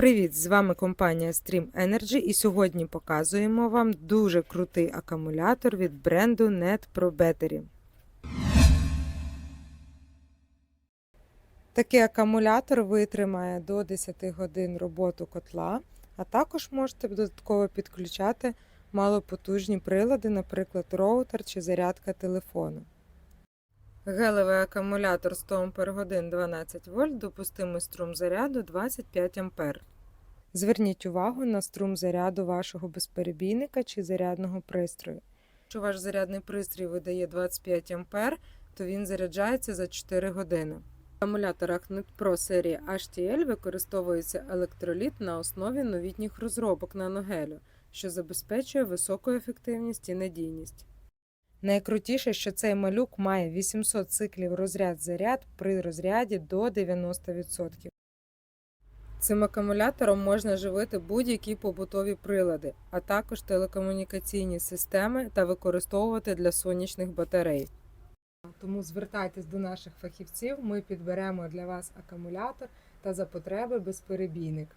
Привіт! З вами компанія Stream Energy і сьогодні показуємо вам дуже крутий акумулятор від бренду Net Pro Battery. Такий акумулятор витримає до 10 годин роботу котла, а також можете додатково підключати малопотужні прилади, наприклад, роутер чи зарядка телефону. Гелевий акумулятор 100 Ах 12 вольт, допустимий струм заряду 25 А. Зверніть увагу на струм заряду вашого безперебійника чи зарядного пристрою. Якщо ваш зарядний пристрій видає 25 А, то він заряджається за 4 години. В акумуляторах Net Pro серії HTL використовується електроліт на основі новітніх розробок наногелю, що забезпечує високу ефективність і надійність. Найкрутіше, що цей малюк має 800 циклів розряд-заряд при розряді до 90%. Цим акумулятором можна живити будь-які побутові прилади, а також телекомунікаційні системи та використовувати для сонячних батарей. Тому звертайтесь до наших фахівців, ми підберемо для вас акумулятор та за потреби безперебійник.